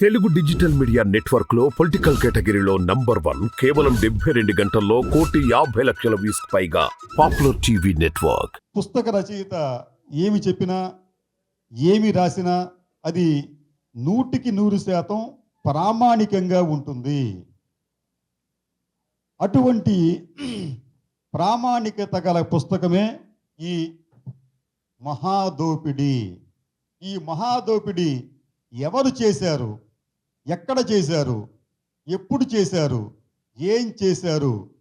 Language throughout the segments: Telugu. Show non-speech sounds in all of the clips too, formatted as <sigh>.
తెలుగు డిజిటల్ మీడియా నెట్వర్క్లో పొలిటికల్ కేటగిరీలో నంబర్ వన్ కేవలం డెబ్బై రెండు గంటల్లో కోటి యాభై లక్షల వ్యూస్ పైగా పాపులర్ టీవీ నెట్వర్క్. పుస్తక రచయిత ఏమి చెప్పినా ఏమి రాసినా అది నూటికి నూరు శాతం ప్రామాణికంగా ఉంటుంది. అటువంటి ప్రామాణికత గల పుస్తకమే ఈ మహాదోపిడి. ఈ మహాదోపిడి ఎవరు చేశారు? ఎక్కడ చేశారు? ఎప్పుడు చేశారు? ఏం చేశారు?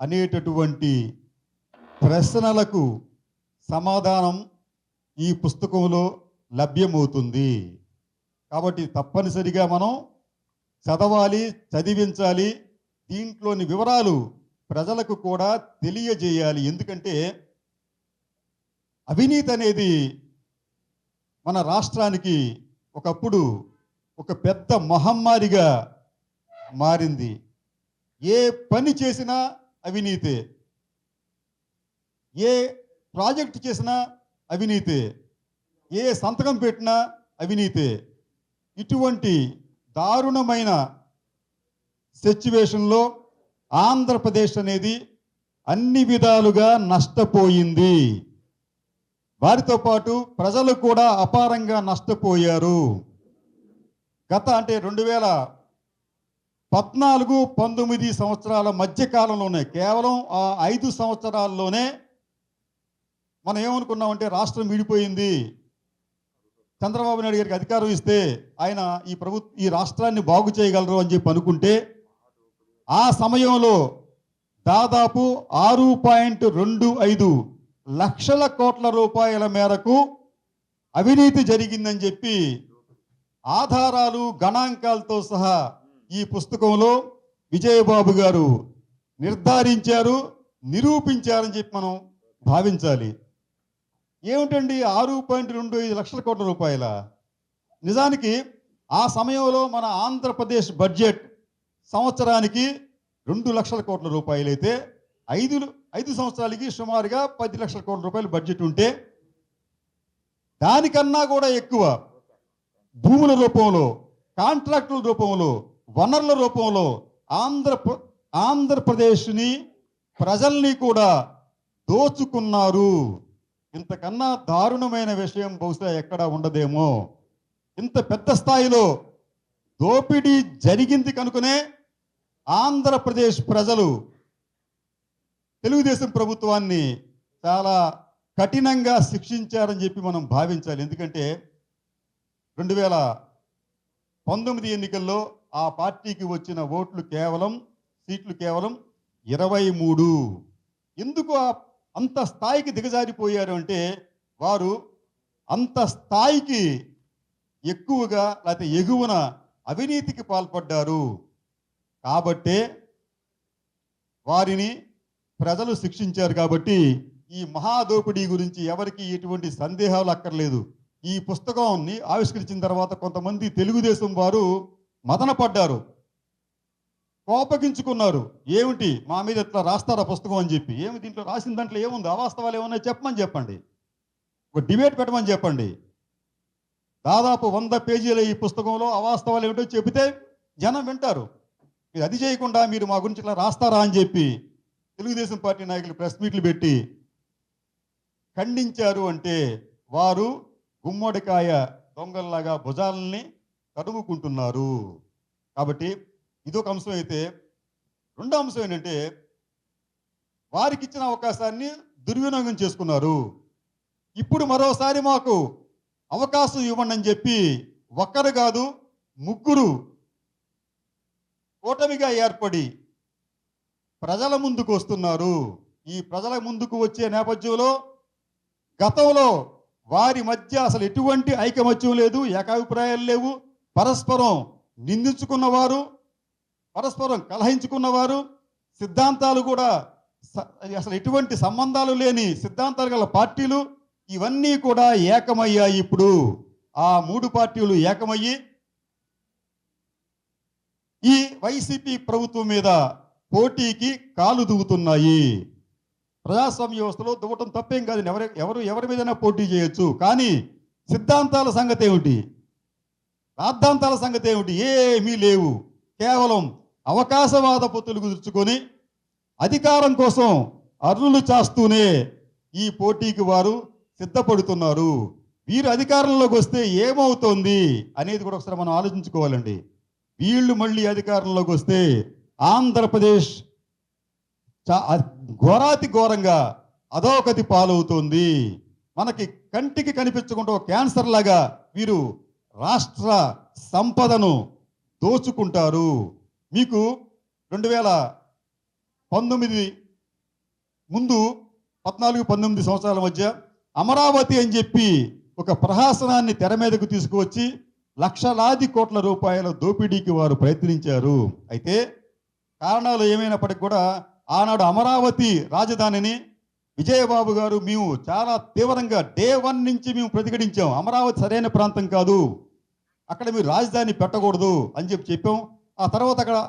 అనేటటువంటి ప్రశ్నలకు సమాధానం ఈ పుస్తకంలో లభ్యమవుతుంది. కాబట్టి తప్పనిసరిగా మనం చదవాలి చదివించాలి. దీంట్లోని వివరాలు ప్రజలకు కూడా తెలియజేయాలి. ఎందుకంటే అవినీతి అనేది మన రాష్ట్రానికి ఒకప్పుడు ఒక పెద్ద మహమ్మారిగా మారింది. ఏ పని చేసినా అవినీతే. ఏ ప్రాజెక్ట్ చేసినా అవినీతే. ఏ సంతకం పెట్టినా అవినీతే. ఇటువంటి దారుణమైన సిచ్యువేషన్లో ఆంధ్రప్రదేశ్ అనేది అన్ని విధాలుగా నష్టపోయింది. వారితో పాటు ప్రజలు కూడా అపారంగా నష్టపోయారు. గత అంటే రెండు వేల పద్నాలుగు పంతొమ్మిది సంవత్సరాల మధ్య కాలంలోనే కేవలం ఆ ఐదు సంవత్సరాల్లోనే మనం ఏమనుకున్నామంటే రాష్ట్రం విడిపోయింది. చంద్రబాబు నాయుడు గారికి అధికారం ఇస్తే ఆయన ఈ ప్రభు ఈ రాష్ట్రాన్ని బాగు చేయగలరు అని చెప్పి అనుకుంటే ఆ సమయంలో దాదాపు ఆరు పాయింట్ రెండు ఐదు లక్షల కోట్ల రూపాయల మేరకు అవినీతి జరిగిందని చెప్పి ఆధారాలు గణాంకాలతో సహా ఈ పుస్తకంలో విజయబాబు గారు నిర్ధారించారు నిరూపించారని చెప్పి మనం భావించాలి. ఏమిటండి ఆరు పాయింట్ రెండు ఐదు లక్షల కోట్ల రూపాయల? నిజానికి ఆ సమయంలో మన ఆంధ్రప్రదేశ్ బడ్జెట్ సంవత్సరానికి రెండు లక్షల కోట్ల రూపాయలైతే ఐదు ఐదు సంవత్సరాలకి సుమారుగా పది లక్షల కోట్ల రూపాయలు బడ్జెట్ ఉంటే దానికన్నా కూడా ఎక్కువ భూముల రూపంలో కాంట్రాక్టుల రూపంలో వనరుల రూపంలో ఆంధ్ర ఆంధ్రప్రదేశ్ని ప్రజల్ని కూడా దోచుకున్నారు. ఇంతకన్నా దారుణమైన విషయం బహుశా ఎక్కడ ఉండదేమో. ఇంత పెద్ద స్థాయిలో దోపిడీ జరిగింది కనుకనే ఆంధ్రప్రదేశ్ ప్రజలు తెలుగుదేశం ప్రభుత్వాన్ని చాలా కఠినంగా శిక్షించారని చెప్పి మనం భావించాలి. ఎందుకంటే రెండు వేల పంతొమ్మిది ఎన్నికల్లో ఆ పార్టీకి వచ్చిన ఓట్లు కేవలం సీట్లు కేవలం ఇరవై మూడు. ఎందుకు ఆ- అంత స్థాయికి దిగజారిపోయారు అంటే వారు అంత స్థాయికి ఎక్కువగా లేకపోతే ఎగువన అవినీతికి పాల్పడ్డారు. కాబట్టే వారిని ప్రజలు శిక్షించారు కాబట్టి ఈ మహాదోపిడీ గురించి ఎవరికి ఎటువంటి సందేహాలు అక్కర్లేదు. ఈ పుస్తకాన్ని ఆవిష్కరించిన తర్వాత కొంతమంది తెలుగుదేశం వారు మదనపడ్డారు. కోపగించుకున్నారు. ఏమిటి? మా మీద ఇట్లా రాస్తారా పుస్తకం అని చెప్పి. ఏమి దీంట్లో రాసిన దాంట్లో ఏముంది? అవాస్తవాలు ఏమన్నా చెప్పమని చెప్పండి. ఒక డిబేట్ పెట్టమని చెప్పండి. దాదాపు వంద పేజీల ఈ పుస్తకంలో అవాస్తవాలు ఏమిటో చెబితే జనం వింటారు. మీరు అది చేయకుండా మీరు మా గురించి ఇట్లా రాస్తారా అని చెప్పి తెలుగుదేశం పార్టీ నాయకులు ప్రెస్ మీట్లు పెట్టి ఖండించారు అంటే వారు గుమ్మడికాయ దొంగల్లాగా భుజాలని తడుముకుంటున్నారు కాబట్టి ఇదొక అంశం అయితే. రెండో అంశం ఏంటంటే వారికి ఇచ్చిన అవకాశాన్ని దుర్వినియోగం చేసుకున్నారు. ఇప్పుడు మరోసారి మాకు అవకాశం ఇవ్వండి అని చెప్పి ఒక్కరు కాదు ముగ్గురు కూటమిగా ఏర్పడి ప్రజల ముందుకు వస్తున్నారు. ఈ ప్రజల ముందుకు వచ్చే నేపథ్యంలో గతంలో వారి మధ్య అసలు ఎటువంటి ఐకమత్యం లేదు ఏకాభిప్రాయాలు లేవు. పరస్పరం నిందించుకున్నవారు పరస్పరం కలహించుకున్నవారు సిద్ధాంతాలు కూడా స- అసలు ఎటువంటి సంబంధాలు లేని సిద్ధాంతాలు గల పార్టీలు ఇవన్నీ కూడా ఏకమయ్యాయి ఇప్పుడు. ఆ మూడు పార్టీలు ఏకమయ్యి ఈ వైసీపీ ప్రభుత్వం మీద పోటీకి కాలు దూగుతున్నాయి ప్రజాస్వామ్య వ్యవస్థలో దువ్వటం తప్పేం కాదు. ఎవరు ఎవరు ఎవరి మీదైనా పోటీ చేయొచ్చు. కానీ సిద్ధాంతాల సంగతి ఏమిటి? రాద్ధాంతాల సంగతి ఏమిటి? ఏమీ లేవు. కేవలం అవకాశవాద పొత్తులు కుదుర్చుకొని అధికారం కోసం అర్రులు చాస్తూనే ఈ పోటీకి వారు సిద్ధపడుతున్నారు. వీరు అధికారంలోకి వస్తే ఏమవుతోంది అనేది కూడా ఒకసారి మనం ఆలోచించుకోవాలండి. వీళ్ళు మళ్ళీ అధికారంలోకి వస్తే ఆంధ్రప్రదేశ్ ఘోరాతి ఘోరంగా అధోగతి పాలవుతుంది. మనకి కంటికి కనిపించకుండా ఒక క్యాన్సర్ లాగా వీరు రాష్ట్ర సంపదను దోచుకుంటారు. మీకు రెండు వేల పంతొమ్మిది ముందు పద్నాలుగు పంతొమ్మిది సంవత్సరాల మధ్య అమరావతి అని చెప్పి ఒక ప్రహాసనాన్ని తెర మీదకు తీసుకువచ్చి లక్షలాది కోట్ల రూపాయల దోపిడీకి వారు ప్రయత్నించారు. అయితే కారణాలు ఏమైనప్పటికీ కూడా ఆనాడు అమరావతి రాజధానిని విజయబాబు గారు మేము చాలా తీవ్రంగా డే వన్ నుంచి మేము ప్రతిఘటించాం. అమరావతి సరైన ప్రాంతం కాదు. అక్కడ మీరు రాజధాని పెట్టకూడదు అని చెప్పి చెప్పాం. ఆ తర్వాత అక్కడ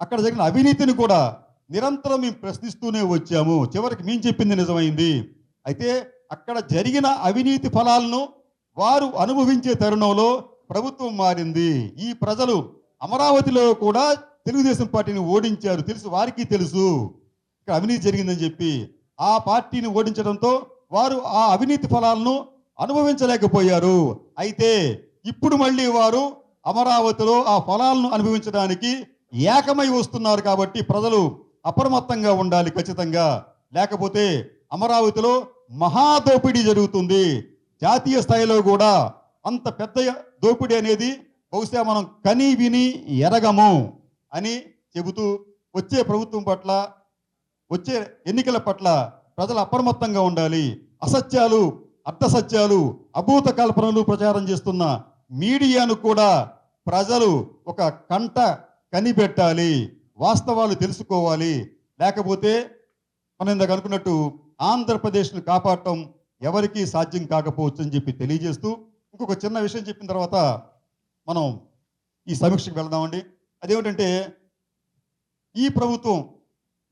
అక్కడ జరిగిన అవినీతిని కూడా నిరంతరం మేము ప్రశ్నిస్తూనే వచ్చాము. చివరికి మేము చెప్పింది నిజమైంది. అయితే అక్కడ జరిగిన అవినీతి ఫలాలను వారు అనుభవించే తరుణంలో ప్రభుత్వం మారింది. ఈ ప్రజలు అమరావతిలో కూడా తెలుగుదేశం పార్టీని ఓడించారు. తెలుసు వారికి తెలుసు. ఇక్కడ అవినీతి జరిగిందని చెప్పి ఆ పార్టీని ఓడించడంతో వారు ఆ అవినీతి ఫలాలను అనుభవించలేకపోయారు. అయితే ఇప్పుడు మళ్ళీ వారు అమరావతిలో ఆ ఫలాలను అనుభవించడానికి ఏకమై వస్తున్నారు కాబట్టి ప్రజలు అప్రమత్తంగా ఉండాలి ఖచ్చితంగా. లేకపోతే అమరావతిలో మహాదోపిడీ జరుగుతుంది. జాతీయ స్థాయిలో కూడా అంత పెద్ద దోపిడీ అనేది బహుశా మనం కని విని ఎరగము. అని చెబుతూ వచ్చే ప్రభుత్వం పట్ల వచ్చే ఎన్నికల పట్ల ప్రజలు అప్రమత్తంగా ఉండాలి. అసత్యాలు అర్థసత్యాలు అభూత కల్పనలు ప్రచారం చేస్తున్న మీడియాను కూడా ప్రజలు ఒక కంట కనిపెట్టాలి. వాస్తవాలు తెలుసుకోవాలి. లేకపోతే మనం ఇందాక అనుకున్నట్టు ఆంధ్రప్రదేశ్ను కాపాడటం ఎవరికీ సాధ్యం కాకపోవచ్చు అని చెప్పి తెలియజేస్తూ ఇంకొక చిన్న విషయం చెప్పిన తర్వాత మనం ఈ సమీక్షకు వెళ్దామండి. అదేమిటంటే ఈ ప్రభుత్వం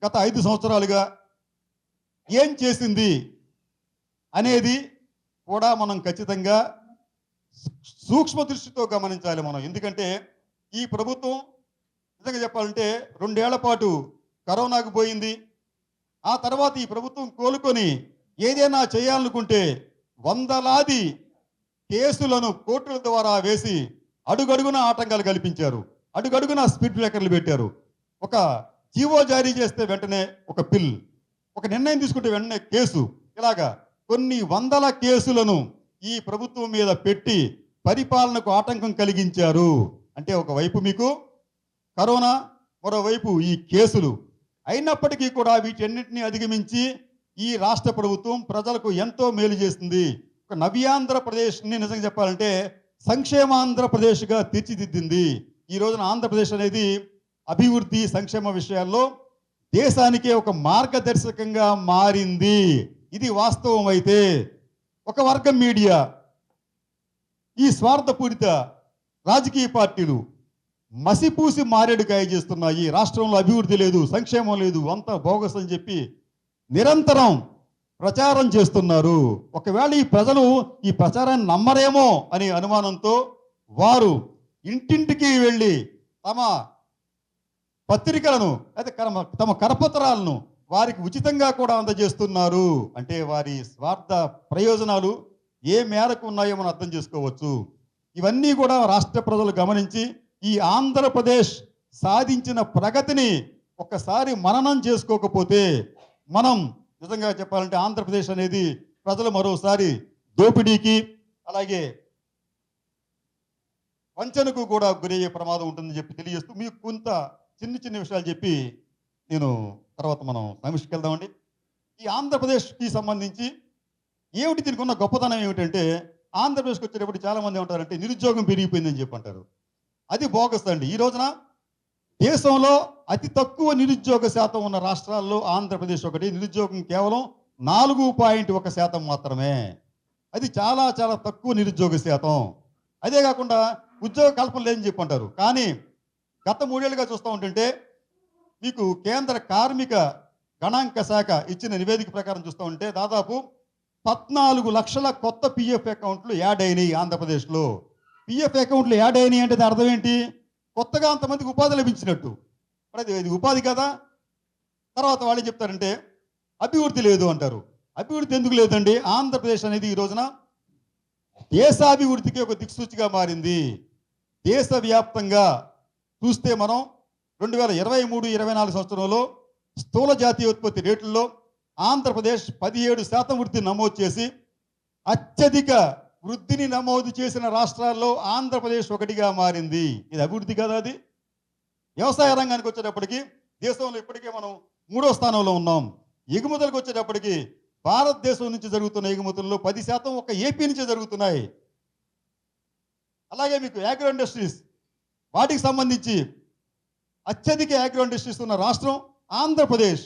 గత ఐదు సంవత్సరాలుగా ఏం చేసింది అనేది కూడా మనం ఖచ్చితంగా సూక్ష్మ దృష్టితో గమనించాలి మనం. ఎందుకంటే ఈ ప్రభుత్వం నిజంగా చెప్పాలంటే రెండేళ్ళ పాటు కరోనాకు పోయింది. ఆ తర్వాత ఈ ప్రభుత్వం కోలుకొని ఏదైనా చేయాలనుకుంటే వందలాది కేసులను కోర్టుల ద్వారా వేసి అడుగడుగున ఆటంకాలు కల్పించారు. అడుగడుగున స్పీడ్ బ్రేకర్లు పెట్టారు. ఒక జీవో జారీ చేస్తే వెంటనే ఒక పిల్. ఒక నిర్ణయం తీసుకుంటే వెంటనే కేసు. ఇలాగా కొన్ని వందల కేసులను ఈ ప్రభుత్వం మీద పెట్టి పరిపాలనకు ఆటంకం కలిగించారు. అంటే ఒకవైపు మీకు కరోనా మరోవైపు ఈ కేసులు. అయినప్పటికీ కూడా వీటన్నిటిని అధిగమించి ఈ రాష్ట్ర ప్రభుత్వం ప్రజలకు ఎంతో మేలు చేస్తుంది ఒక నవ్యాంధ్రప్రదేశ్ని నిజంగా చెప్పాలంటే సంక్షేమాంధ్రప్రదేశ్గా తీర్చిదిద్దింది. ఈ రోజున ఆంధ్రప్రదేశ్ అనేది అభివృద్ధి సంక్షేమ విషయాల్లో దేశానికే ఒక మార్గదర్శకంగా మారింది. ఇది వాస్తవం అయితే ఒక వర్గం మీడియా ఈ స్వార్థపూరిత రాజకీయ పార్టీలు మసిపూసి మారేడుకాయ చేస్తున్నాయి. రాష్ట్రంలో అభివృద్ధి లేదు సంక్షేమం లేదు అంతా బోగస్ అని చెప్పి నిరంతరం ప్రచారం చేస్తున్నారు. ఒకవేళ ఈ ప్రజలు ఈ ప్రచారాన్ని నమ్మరేమో అనే అనుమానంతో వారు ఇంటింటికి వెళ్ళి తమ పత్రికలను అయితే కరమ తమ కరపత్రాలను వారికి ఉచితంగా కూడా అందజేస్తున్నారు. అంటే వారి స్వార్థ ప్రయోజనాలు ఏ మేరకు ఉన్నాయో మనం అర్థం చేసుకోవచ్చు. ఇవన్నీ కూడా రాష్ట్ర ప్రజలు గమనించి ఈ ఆంధ్రప్రదేశ్ సాధించిన ప్రగతిని ఒక్కసారి మననం చేసుకోకపోతే మనం నిజంగా చెప్పాలంటే ఆంధ్రప్రదేశ్ అనేది ప్రజలు మరోసారి దోపిడీకి అలాగే వంచనకు కూడా గురయ్యే ప్రమాదం ఉంటుందని చెప్పి తెలియజేస్తూ మీకు కొంత చిన్న చిన్న విషయాలు చెప్పి నేను తర్వాత మనం సమీక్షకి వెళ్దామండి ఈ ఆంధ్రప్రదేశ్కి సంబంధించి ఏమిటి దీనికి ఉన్న గొప్పతనం ఏమిటంటే ఆంధ్రప్రదేశ్కి వచ్చేటప్పుడు చాలా మంది ఏమంటారంటే నిరుద్యోగం పెరిగిపోయిందని చెప్పి అంటారు. అది బోగస్ అండి. ఈ రోజున దేశంలో అతి తక్కువ నిరుద్యోగ శాతం ఉన్న రాష్ట్రాల్లో ఆంధ్రప్రదేశ్ ఒకటి నిరుద్యోగం కేవలం నాలుగు పాయింట్ ఒక శాతం మాత్రమే. అది చాలా చాలా తక్కువ నిరుద్యోగ శాతం. అదే కాకుండా ఉద్యోగ కల్పన లేదని చెప్పి అంటారు కానీ గత మూడేళ్ళుగా చూస్తూ ఉంటుంటే మీకు కేంద్ర కార్మిక గణాంక శాఖ ఇచ్చిన నివేదిక ప్రకారం చూస్తూ ఉంటే దాదాపు పద్నాలుగు లక్షల కొత్త పిఎఫ్ అకౌంట్లు యాడ్ అయినాయి ఆంధ్రప్రదేశ్లో. పిఎఫ్ అకౌంట్లు యాడ్ అయినాయి అంటే దాని అర్థం ఏంటి? కొత్తగా అంతమందికి ఉపాధి లభించినట్టు. మరి అది ఇది ఉపాధి కదా? తర్వాత వాళ్ళు చెప్తారంటే అభివృద్ధి లేదు అంటారు. అభివృద్ధి ఎందుకు లేదండి? ఆంధ్రప్రదేశ్ అనేది ఈ రోజున దేశాభివృద్ధికి ఒక దిక్సూచిగా మారింది. దేశవ్యాప్తంగా చూస్తే మనం రెండు వేల ఇరవై మూడు ఇరవై నాలుగు సంవత్సరంలో స్థూల జాతీయోత్పత్తి రేట్లలో ఆంధ్రప్రదేశ్ పదిహేడు శాతం వృద్ధి నమోదు చేసి అత్యధిక వృద్ధిని నమోదు చేసిన రాష్ట్రాల్లో ఆంధ్రప్రదేశ్ ఒకటిగా మారింది. ఇది అభివృద్ధి కదా అది? వ్యవసాయ రంగానికి వచ్చేటప్పటికి దేశంలో ఇప్పటికే మనం మూడో స్థానంలో ఉన్నాం. ఎగుమతులకు వచ్చేటప్పటికి భారతదేశం నుంచి జరుగుతున్న ఎగుమతుల్లో పది శాతం ఒక ఏపీ నుంచే జరుగుతున్నాయి. అలాగే మీకు యాగ్రో ఇండస్ట్రీస్ వాటికి సంబంధించి అత్యధిక యాగ్రో ఇండస్ట్రీస్ ఉన్న రాష్ట్రం ఆంధ్రప్రదేశ్.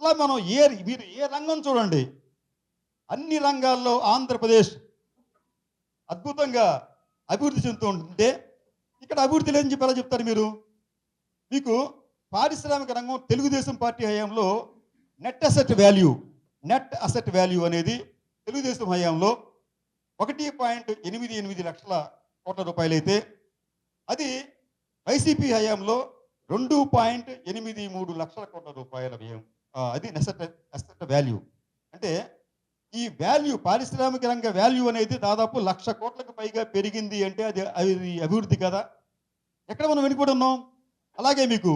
ఇలా మనం ఏ మీరు ఏ రంగం చూడండి అన్ని రంగాల్లో ఆంధ్రప్రదేశ్ అద్భుతంగా అభివృద్ధి చెందుతూ ఉంటే ఇక్కడ అభివృద్ధి లేని చెప్పి ఎలా చెప్తారు మీరు? మీకు పారిశ్రామిక రంగం తెలుగుదేశం పార్టీ హయాంలో net asset value net asset value అనేది తెలుగుదేశం హయాంలో ఒకటి పాయింట్ ఎనిమిది ఎనిమిది లక్షల కోట్ల రూపాయలైతే అది వైసీపీ హయాంలో రెండు పాయింట్ ఎనిమిది మూడు లక్షల కోట్ల రూపాయల వ్యయం. అది నెసెట్ అసెట్ వాల్యూ అంటే ఈ వాల్యూ పారిశ్రామిక రంగ వాల్యూ అనేది దాదాపు లక్ష కోట్లకు పైగా పెరిగింది అంటే అది అది అభివృద్ధి కదా? ఎక్కడ మనం వెనుకబడి ఉన్నాం? అలాగే మీకు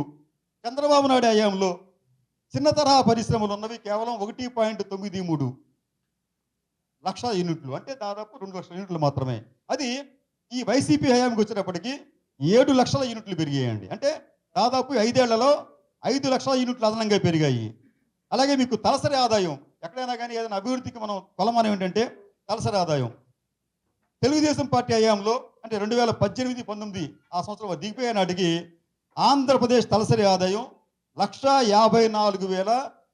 చంద్రబాబు నాయుడు హయాంలో చిన్న తరహా పరిశ్రమలు ఉన్నవి కేవలం ఒకటి పాయింట్ తొమ్మిది మూడు లక్ష యూనిట్లు అంటే దాదాపు రెండు లక్షల యూనిట్లు మాత్రమే. అది ఈ వైసీపీ హయాంకి వచ్చేటప్పటికి ఏడు లక్షల యూనిట్లు పెరిగాయండి. అంటే దాదాపు ఐదేళ్ళలో ఐదు లక్షల యూనిట్లు అదనంగా పెరిగాయి. అలాగే మీకు తలసరి ఆదాయం ఎక్కడైనా కానీ ఏదైనా అభివృద్ధికి మనం కొలమానం ఏంటంటే తలసరి ఆదాయం. తెలుగుదేశం పార్టీ హయాంలో అంటే రెండు వేల పద్దెనిమిది పంతొమ్మిది ఆ సంవత్సరం దిగిపోయే నాటికి ఆంధ్రప్రదేశ్ తలసరి ఆదాయం లక్ష యాభై నాలుగు వేల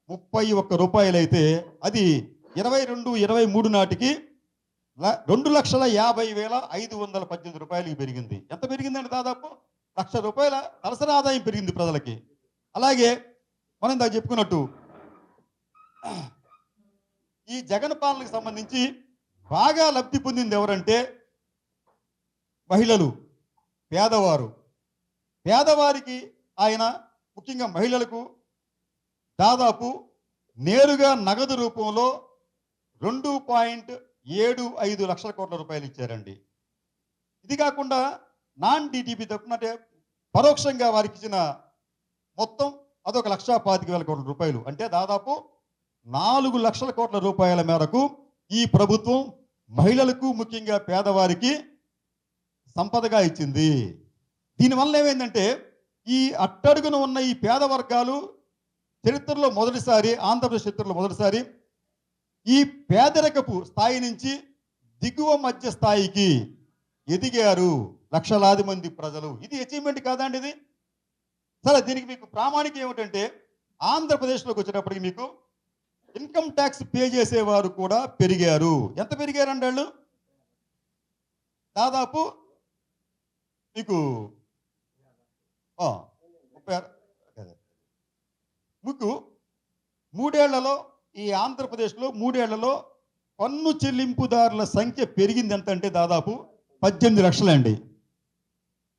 ముప్పై ఒక్క రూపాయలైతే అది ఇరవై రెండు ఇరవై మూడు నాటికి ల- రెండు లక్షల యాభై వేల ఐదు వందల పద్దెనిమిది రూపాయలకి పెరిగింది. ఎంత పెరిగిందండి దాదాపు? లక్ష రూపాయల తలసరి ఆదాయం పెరిగింది ప్రజలకి. అలాగే మనం ఇందాక చెప్పుకున్నట్టు ఈ జగన్ పాలనకు సంబంధించి బాగా లబ్ధి పొందింది ఎవరంటే మహిళలు పేదవారు. పేదవారికి ఆయన ముఖ్యంగా మహిళలకు దాదాపు నేరుగా నగదు రూపంలో రెండు పాయింట్ ఏడు ఐదు లక్షల కోట్ల రూపాయలు ఇచ్చారండి. ఇది కాకుండా నాన్ డిటిపి తప్పున అంటే పరోక్షంగా వారికి ఇచ్చిన మొత్తం అదొక లక్షా పాతిక వేల కోట్ల రూపాయలు. అంటే దాదాపు నాలుగు లక్షల కోట్ల రూపాయల మేరకు ఈ ప్రభుత్వం మహిళలకు ముఖ్యంగా పేదవారికి సంపదగా ఇచ్చింది. దీనివల్ల ఏమైందంటే ఈ అట్టడుగున ఉన్న ఈ పేద వర్గాలు చరిత్రలో మొదటిసారి ఆంధ్రప్రదేశ్ చరిత్రలో మొదటిసారి ఈ పేదరికపు స్థాయి నుంచి దిగువ మధ్య స్థాయికి ఎదిగారు లక్షలాది మంది ప్రజలు. ఇది అచీవ్మెంట్ కాదండి ఇది. సరే దీనికి మీకు ప్రామాణికం ఏమిటంటే ఆంధ్రప్రదేశ్లోకి వచ్చేటప్పటికి మీకు ఇన్కమ్ ట్యాక్స్ పే చేసేవారు కూడా పెరిగారు. ఎంత పెరిగారండి వాళ్ళు? దాదాపు మీకు ముప్పై మీకు మూడేళ్ళలో ఈ ఆంధ్రప్రదేశ్లో మూడేళ్ళలో పన్ను చెల్లింపుదారుల సంఖ్య పెరిగింది ఎంత అంటే దాదాపు పద్దెనిమిది లక్షలండి.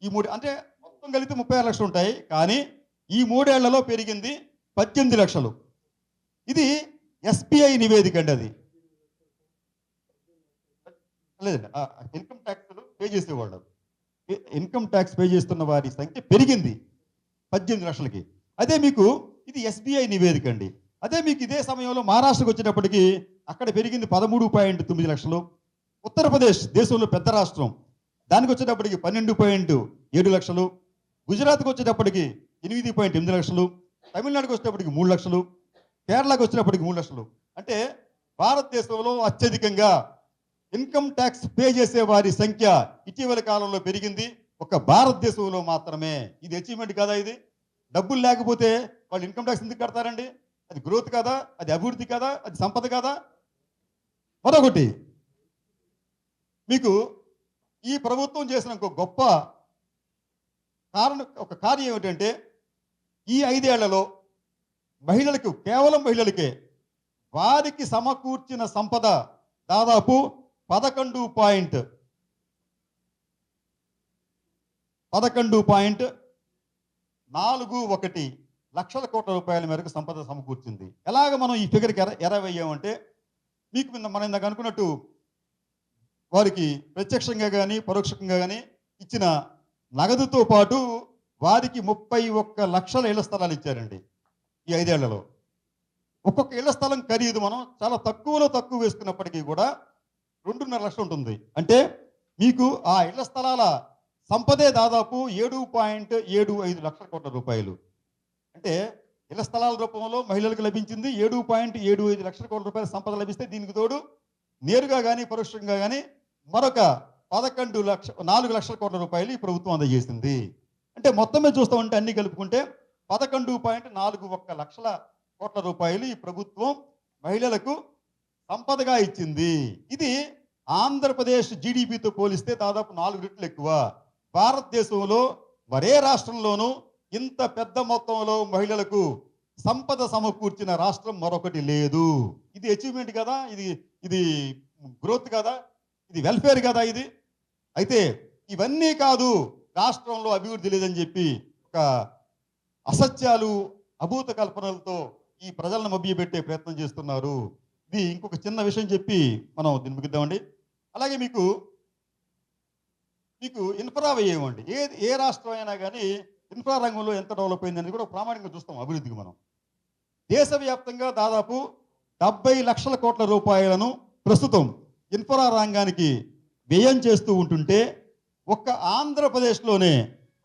ఈ మూడు అంటే మొత్తం కలిపితే ముప్పై ఆరు లక్షలు ఉంటాయి కానీ ఈ మూడేళ్ళలో పెరిగింది పద్దెనిమిది లక్షలు. ఇది ఎస్బీఐ నివేదిక అండి అది. లేదండి ఇన్కమ్ ట్యాక్స్ పే చేసేవాళ్ళు. ఇన్కమ్ ట్యాక్స్ పే చేస్తున్న వారి సంఖ్య పెరిగింది పద్దెనిమిది లక్షలకి. అదే మీకు ఇది ఎస్బీఐ నివేదిక అండి. అదే మీకు ఇదే సమయంలో మహారాష్ట్రకు వచ్చేటప్పటికి అక్కడ పెరిగింది పదమూడు పాయింట్ తొమ్మిది లక్షలు. ఉత్తరప్రదేశ్ దేశంలో పెద్ద రాష్ట్రం. దానికి వచ్చేటప్పటికి పన్నెండు పాయింట్ ఏడు లక్షలు. గుజరాత్కి వచ్చేటప్పటికి ఎనిమిది పాయింట్ ఎనిమిది లక్షలు. తమిళనాడుకి వచ్చేటప్పటికి మూడు లక్షలు. కేరళకు వచ్చినప్పటికి మూడు లక్షలు. అంటే భారతదేశంలో అత్యధికంగా ఇన్కమ్ ట్యాక్స్ పే చేసే వారి సంఖ్య ఇటీవల కాలంలో పెరిగింది. ఒక భారతదేశంలో మాత్రమే. ఇది అచీవ్మెంట్ కాదా ఇది? డబ్బులు లేకపోతే వాళ్ళు ఇన్కమ్ ట్యాక్స్ ఎందుకు కడతారండి? అది గ్రోత్ కదా? అది అభివృద్ధి కదా? అది సంపద కదా? మరొకటి మీకు ఈ ప్రభుత్వం చేసిన ఒక గొప్ప కారణం ఒక కార్యం ఏమిటంటే ఈ ఐదేళ్ళలో మహిళలకు కేవలం మహిళలకే వారికి సమకూర్చిన సంపద దాదాపు పదకొండు పాయింట్ పదకొండు పాయింట్ నాలుగు ఒకటి లక్షల కోట్ల రూపాయల మేరకు సంపద సమకూర్చింది. ఎలాగ మనం ఈ ఫిగర్కి ఎర ఎరవయ్యామంటే మీకు నిన్న మనం ఇందాక అనుకున్నట్టు వారికి ప్రత్యక్షంగా కానీ పరోక్షంగా కానీ ఇచ్చిన నగదుతో పాటు వారికి ముప్పై ఒక్క లక్షల ఇళ్ళ స్థలాలు ఇచ్చారండి ఈ ఐదేళ్ళలో. ఒక్కొక్క ఇళ్ళ స్థలం ఖరీదు మనం చాలా తక్కువలో తక్కువ వేసుకున్నప్పటికీ కూడా రెండున్నర లక్షలు ఉంటుంది. అంటే మీకు ఆ ఇళ్ళ స్థలాల సంపదే దాదాపు ఏడు పాయింట్ ఏడు ఐదు లక్షల కోట్ల రూపాయలు. అంటే ఇళ్ళ స్థలాల రూపంలో మహిళలకు లభించింది ఏడు పాయింట్ ఏడు ఐదు లక్షల కోట్ల రూపాయల సంపద లభిస్తే దీనికి తోడు నేరుగా కానీ పరోక్షంగా కానీ మరొక పదకొండు లక్ష నాలుగు లక్షల కోట్ల రూపాయలు ఈ ప్రభుత్వం అందజేసింది. అంటే మొత్తమే చూస్తామంటే అన్ని కలుపుకుంటే పదకొండు పాయింట్ నాలుగు ఒక్క లక్షల కోట్ల రూపాయలు ఈ ప్రభుత్వం మహిళలకు సంపదగా ఇచ్చింది. ఇది ఆంధ్రప్రదేశ్ జీడిపితో పోలిస్తే దాదాపు నాలుగు రెట్లు ఎక్కువ. భారతదేశంలో మరే రాష్ట్రంలోనూ ఇంత పెద్ద మొత్తంలో మహిళలకు సంపద సమకూర్చిన రాష్ట్రం మరొకటి లేదు. ఇది అచీవ్మెంట్ కదా ఇది ఇది గ్రోత్ కదా ఇది వెల్ఫేర్ కదా ఇది. అయితే ఇవన్నీ కాదు రాష్ట్రంలో అభివృద్ధి లేదని చెప్పి ఒక అసత్యాలు అభూత కల్పనలతో ఈ ప్రజలను మభ్యపెట్టే ప్రయత్నం చేస్తున్నారు. ఇది ఇంకొక చిన్న విషయం చెప్పి మనం దీన్ని ముగిద్దామండి. అలాగే మీకు మీకు ఇన్ఫ్రా వేయమండి ఏ ఏ రాష్ట్రం అయినా కానీ ఇన్ఫ్రా రంగంలో ఎంత డెవలప్ అయింది అనేది కూడా ప్రామాణికంగా చూస్తాం అభివృద్ధికి మనం. దేశవ్యాప్తంగా దాదాపు డెబ్బై లక్షల కోట్ల రూపాయలను ప్రస్తుతం ఇన్ఫ్రా రంగానికి వ్యయం చేస్తూ ఉంటుంటే ఒక్క ఆంధ్రప్రదేశ్లోనే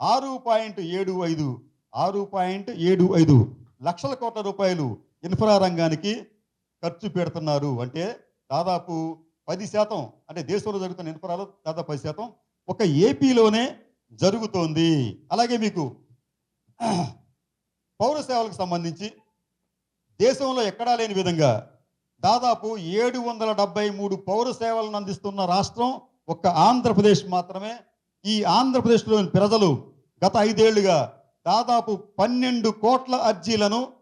ఆరు పాయింట్ ఏడు ఐదు ఆరు పాయింట్ ఏడు ఐదు లక్షల కోట్ల రూపాయలు ఇన్ఫ్రా రంగానికి ఖర్చు పెడుతున్నారు. అంటే దాదాపు పది శాతం అంటే దేశంలో జరుగుతున్న ఇన్ఫ్రాలో దాదాపు పది శాతం ఒక ఏపీలోనే జరుగుతోంది. అలాగే మీకు <clears throat> పౌర సేవలకు సంబంధించి దేశంలో ఎక్కడా లేని విధంగా దాదాపు ఏడు వందల డెబ్బై మూడు పౌర సేవలను అందిస్తున్న రాష్ట్రం ఒక్క ఆంధ్రప్రదేశ్ మాత్రమే. ఈ ఆంధ్రప్రదేశ్లోని ప్రజలు గత ఐదేళ్ళుగా దాదాపు పన్నెండు కోట్ల అర్జీలను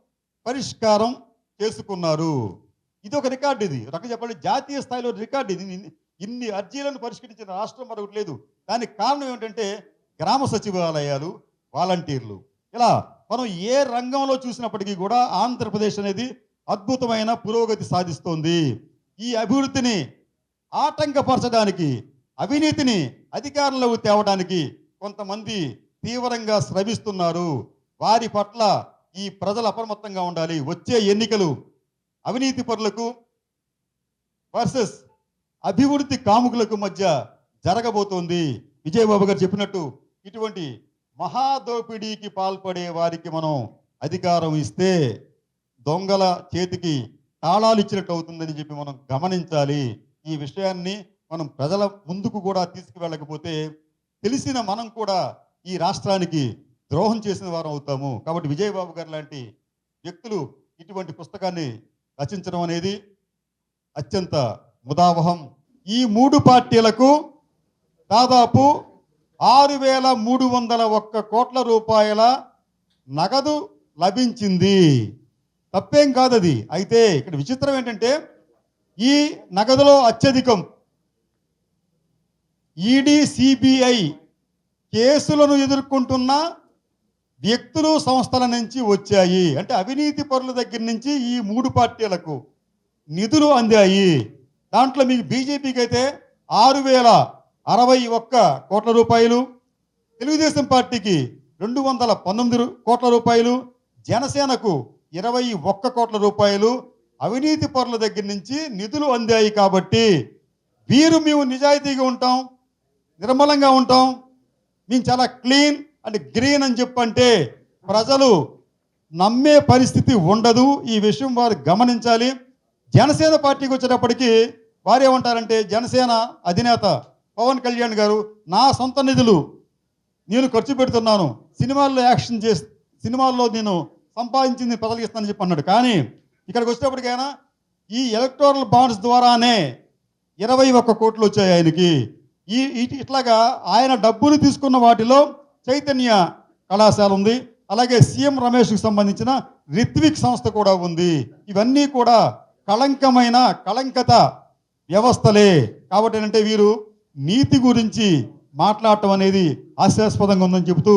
పరిష్కారం చేసుకున్నారు. ఇది ఒక రికార్డు ఇది. రక చెప్పండి జాతీయ స్థాయిలో రికార్డు ఇది. ఇన్ని- ఇన్ని అర్జీలను పరిష్కరించిన రాష్ట్రం మరొకటి లేదు. దానికి కారణం ఏమిటంటే గ్రామ సచివాలయాలు వాలంటీర్లు. ఇలా మనం ఏ రంగంలో చూసినప్పటికీ కూడా ఆంధ్రప్రదేశ్ అనేది అద్భుతమైన పురోగతి సాధిస్తోంది. ఈ అభివృద్ధిని ఆటంకపరచడానికి అవినీతిని అధికారంలోకి తేవడానికి కొంతమంది తీవ్రంగా శ్రమిస్తున్నారు. వారి పట్ల ఈ ప్రజలు అప్రమత్తంగా ఉండాలి. వచ్చే ఎన్నికలు అవినీతి పరులకు వర్సెస్ అభివృద్ధి కాముకులకు మధ్య జరగబోతోంది. విజయబాబు గారు చెప్పినట్టు ఇటువంటి మహాదోపిడీకి పాల్పడే వారికి మనం అధికారం ఇస్తే దొంగల చేతికి తాళాలు ఇచ్చినట్టు అవుతుందని చెప్పి మనం గమనించాలి. ఈ విషయాన్ని మనం ప్రజల ముందుకు కూడా తీసుకువెళ్ళకపోతే తెలిసిన మనం కూడా ఈ రాష్ట్రానికి ద్రోహం చేసిన వారం అవుతాము. కాబట్టి విజయబాబు గారు లాంటి వ్యక్తులు ఇటువంటి పుస్తకాన్ని రచించడం అనేది అత్యంత ముదావహం. ఈ మూడు పార్టీలకు దాదాపు ఆరు వేల మూడు వందల ఒక్క కోట్ల రూపాయల నగదు లభించింది. తప్పేం కాదు అది అయితే ఇక్కడ విచిత్రం ఏంటంటే ఈ నగదులో అత్యధికం ఈడీ సిబిఐ కేసులను ఎదుర్కొంటున్న వ్యక్తులు సంస్థల నుంచి వచ్చాయి. అంటే అవినీతి పరుల దగ్గర నుంచి ఈ మూడు పార్టీలకు నిధులు అందాయి. దాంట్లో మీకు బీజేపీకి అయితే ఆరు వేల అరవై ఒక్క కోట్ల రూపాయలు. తెలుగుదేశం పార్టీకి రెండు వందల పంతొమ్మిది కోట్ల రూపాయలు. జనసేనకు ఇరవై ఒక్క కోట్ల రూపాయలు. అవినీతి పరుల దగ్గర నుంచి నిధులు అందాయి కాబట్టి వీరు మేము నిజాయితీగా ఉంటాం నిర్మలంగా ఉంటాం. మేము చాలా క్లీన్ అండ్ గ్రీన్ అని చెప్పంటే ప్రజలు నమ్మే పరిస్థితి ఉండదు. ఈ విషయం వారు గమనించాలి. జనసేన పార్టీకి వచ్చేటప్పటికి వారేమంటారంటే జనసేన అధినేత పవన్ కళ్యాణ్ గారు నా సొంత నిధులు నేను ఖర్చు పెడుతున్నాను. సినిమాల్లో యాక్షన్ చేసి సినిమాల్లో నేను సంపాదించింది ప్రజలకు చెప్పి అన్నాడు. కానీ ఇక్కడికి వచ్చేటప్పటికైనా ఈ ఎలక్టోరల్ బాండ్స్ ద్వారానే ఇరవై ఒక్క కోట్లు వచ్చాయి ఆయనకి. ఈ ఇట్లాగా ఆయన డబ్బులు తీసుకున్న వాటిలో చైతన్య కళాశాల ఉంది. అలాగే సీఎం రమేష్కి సంబంధించిన రిత్విక్ సంస్థ కూడా ఉంది. ఇవన్నీ కూడా కళంకమైన కళంకత వ్యవస్థలే. కాబట్టి ఏంటంటే వీరు నీతి గురించి మాట్లాడటం అనేది హాస్యాస్పదంగా ఉందని చెబుతూ